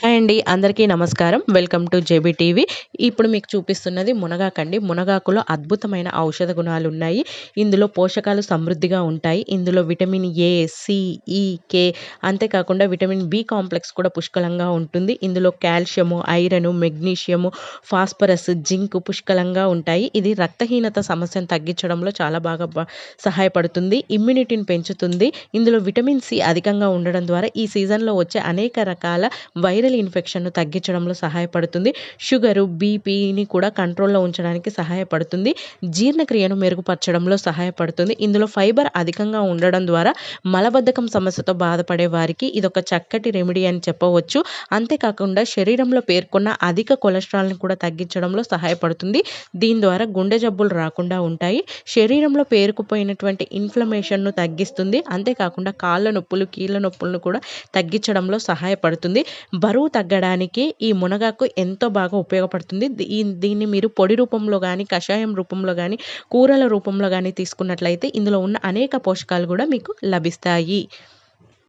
Hi అండి అందరికీ నమస్కారం. Welcome to JB TV. ఇప్పుడు మీకు చూపిస్తున్నది మునగాకండి. మునగాకులో అద్భుతమైన ఔషధ గుణాలు ఉన్నాయి. ఇందులో పోషకాలు సమృద్ధిగా ఉంటాయి. ఇందులో విటమిన్ ఏ సి ఈ కే అంతేకాకుండా విటమిన్ బి కాంప్లెక్స్ కూడా పుష్కలంగా ఉంటుంది. ఇందులో calcium iron magnesium phosphorus zinc పుష్కలంగా ఉంటాయి. ఇది రక్తహీనత సమస్యను తగ్గించడంలో చాలా బాగా సహాయపడుతుంది. ఇమ్యూనిటీని పెంచుతుంది. ఇందులో విటమిన్ సి అధికంగా ఉండడం ద్వారా ఈ సీజన్లో వచ్చే అనేక రకాల వైరస్ బ్యాక్టీరియల్ ఇన్ఫెక్షన్ను తగ్గించడంలో సహాయపడుతుంది. షుగరు బీపీని కూడా కంట్రోల్లో ఉంచడానికి సహాయపడుతుంది. జీర్ణక్రియను మెరుగుపరచడంలో సహాయపడుతుంది. ఇందులో ఫైబర్ అధికంగా ఉండడం ద్వారా మలబద్ధకం సమస్యతో బాధపడే వారికి ఇదొక చక్కటి రెమెడీ అని చెప్పవచ్చు. అంతేకాకుండా శరీరంలో పేర్కొన్న అధిక కొలెస్ట్రాల్ని కూడా తగ్గించడంలో సహాయపడుతుంది. దీని ద్వారా గుండె జబ్బులు రాకుండా ఉంటాయి. శరీరంలో పేరుకుపోయినటువంటి ఇన్ఫ్లమేషన్ను తగ్గిస్తుంది. అంతేకాకుండా కాళ్ళ నొప్పులు కీళ్ళ నొప్పులను కూడా తగ్గించడంలో సహాయపడుతుంది. బరువు బరువు తగ్గడానికి ఈ మునగాకు ఎంతో బాగా ఉపయోగపడుతుంది. దీన్ని మీరు పొడి రూపంలో కానీ కషాయం రూపంలో కానీ కూరల రూపంలో కానీ తీసుకున్నట్లయితే ఇందులో ఉన్న అనేక పోషకాలు కూడా మీకు లభిస్తాయి.